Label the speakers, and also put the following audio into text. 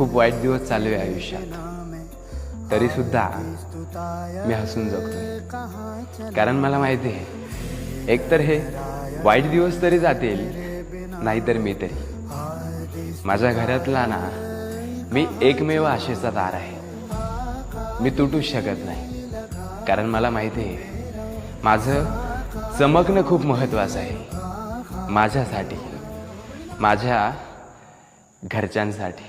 Speaker 1: खूप वाईट दिवस चालू आहे आयुष्यात. तरी सुद्धा मी हसून जगतोय. कारण मला माहिती आहे एकतर हे वाईट दिवस तरी जातील नाहीतर मी तरी. माझ्या घरातला ना मी एकमेव आशेचा तार आहे. मी तुटूच शकत नाही. कारण मला माहिती आहे माझं चमकणं खूप महत्त्वाचं आहे. माझ्यासाठी माझ्या घरच्यांसाठी.